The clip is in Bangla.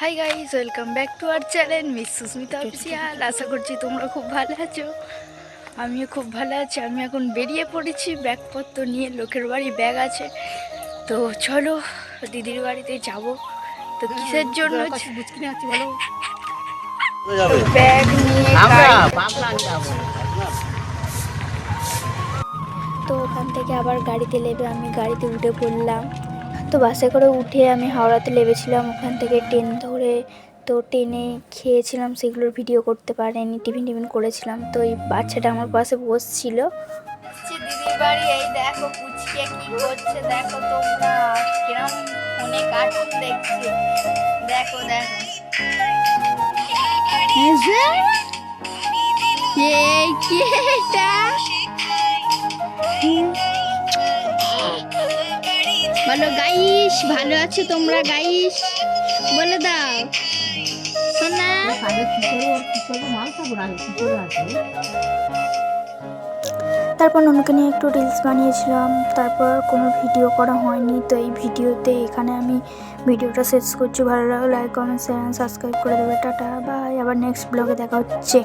Hi guys welcome back to our channel miss Susmita official আশা করছি তোমরা খুব ভালো আছো। আমিও খুব ভালো আছি। আমি এখন বেরিয়ে পড়েছি ব্যাগপত্র নিয়ে লোকের বাড়ি ব্যাগ আছে। তো চলো দিদির বাড়িতে যাব। তো কিসের জন্য বুঝকিনে আছি বলো। ব্যাগ নিয়ে তো ওখান থেকে আবার গাড়িতে নেবে আমি গাড়িতে উঠে পড়লাম। তো বাসে করে উঠে আমি হাওড়াতে নেমেছিলাম ওখান থেকে ট্রেন ধরে তো ট্রেনে খেয়েছিলাম সেগুলোর ভিডিও করতে পারেনি টিফিন টিফিন করেছিলাম। তো এই বাচ্চাটা আমার পাশে বসছিল। দিদির বাড়ি এই দেখো পুচকে কি করছে দেখো তোমরা কিরম ফোনে কার্টুন দেখছে। দেখো দেখো। এই কি এটা? গাইস, ভালো আছো তোমরা গাইস? বলে দাও। সোনা? তারপর ননুকে নিয়ে একটু রিলস বানিয়েছিলাম। তারপর কোনো ভিডিও করা হয়নি, তো এই ভিডিওতে এখানে আমি ভিডিওটা শেষ করছি। ভালো লাগলে লাইক কমেন্ট শেয়ার সাবস্ক্রাইব করে দেবে। টাটা বাই আবার নেক্সট ব্লগে দেখা হচ্ছে।